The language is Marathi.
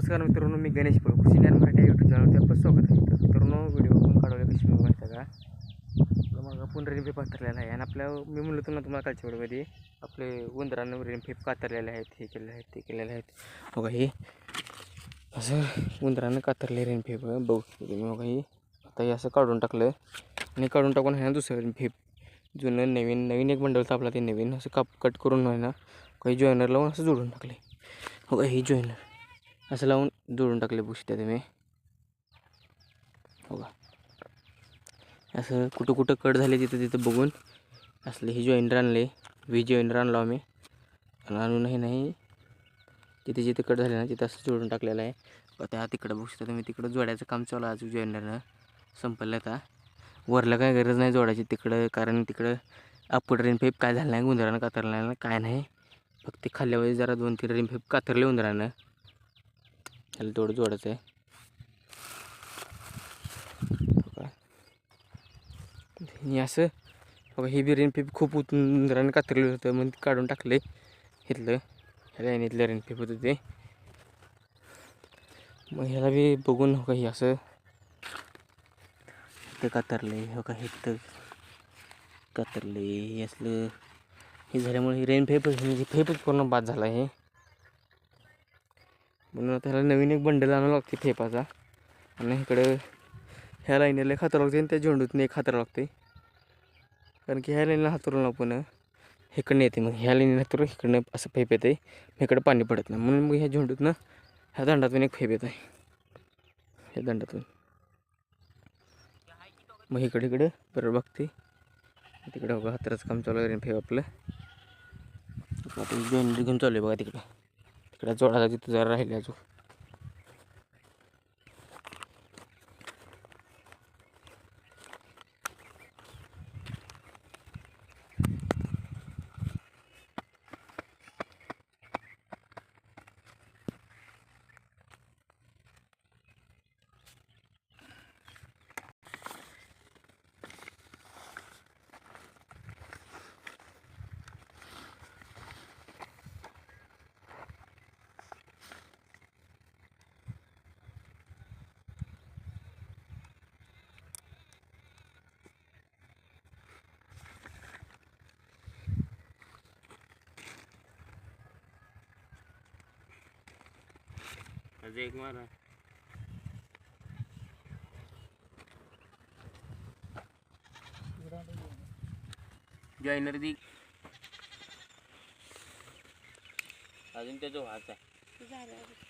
नमस्कार मित्रांनो मी गणेश पळ कृषी ज्ञान मराठी यूट्यूब चॅनलवरती आपलं स्वागत आहे. तर मित्रांनो व्हिडिओ पण काढवले कशी मी म्हणता का मग आपण रेनफेप कातरलेला आहे. आणि आपल्या मी म्हणलो तुम्हाला ना तुम्हाला कालच्या वेळेमध्ये आपले उंदरानं रेनफेप कातरलेले आहेत हे केलेले आहेत ते केलेले आहेत. बघा हे असं उंदरानं कातरले रेनफेप बघू मी बघा हे. आता हे असं काढून टाकलं आणि काढून टाकून आहे ना दुसरं रेनफेप जुनं नवीन नवीन एक बंडल आपला ते नवीन. असं काप कट करून आहे ना काही जॉईनर लावून असं जोडून टाकले बघा हे जॉईनर असं लावून जोडून टाकले बुशत्या तुम्ही. हो का असं कुठं कुठं कट झाले तिथं तिथं बघून असले हे जॉईनर आणले वी जॉईनर आणलो आम्ही. आणि आणूनही नाही तिथे जिथे कट झाले ना तिथं असं जोडून टाकलेलं आहे. त्या तिकडं बघू शकता तुम्ही तिकडं जोडायचं काम चालू आहे अजून जॉईनरनं संपलं आता. वरला काय गरज नाही जोडायची तिकडं कारण तिकडं अप्पड रिनफेप काय झालं नाही गुंजरानं कातरलं नाही काय नाही. फक्त खाल्ल्यावर जरा दोन तीन रिनफेप कातरले उंदरानं. त्याला तेवढं जोडायचं आहे. बघा. हे असं बघा हे बी पीप खूप उंदरानं कातरलेलं होतं मग ते काढून टाकले घेतलं. ह्या लाईनीतलं रेनपेप होतं ते. मग ह्याला बी बघून हो का हे असं. ते कातरले हो का हे तर कातरले हे असलं. हे झाल्यामुळे हे रेन फेपच म्हणजे फेपच पूर्ण बाद झाला आहे म्हणून आता ह्याला नवीन एक बंडल आणावं लागते फेपाचा आणि इकडं ह्या लाईनीला एक लागते आणि त्या झेंडूतून एक हाताला लागते कारण की ह्या लाईनला हातरून आपण इकडनं येते मग. ह्या लाईनीला हातरून इकडनं असं फेप येते इकडं पाणी पडत नाही. म्हणून मग ह्या झेंडूतनं ह्या दंडातून एक फेप येत आहे ह्या दंडातून. मग इकडे इकडं बरोबर बघते तिकडे बघा हातराचं काम चालू आहे फेप आपलं. आता घेऊन चालू आहे बघा तिकडं. इकडं जोडायला तिथं जरा राहिले अजून. अजय एक मारा. जॉईनर दी. अजून त्याचा व्हाच आहे.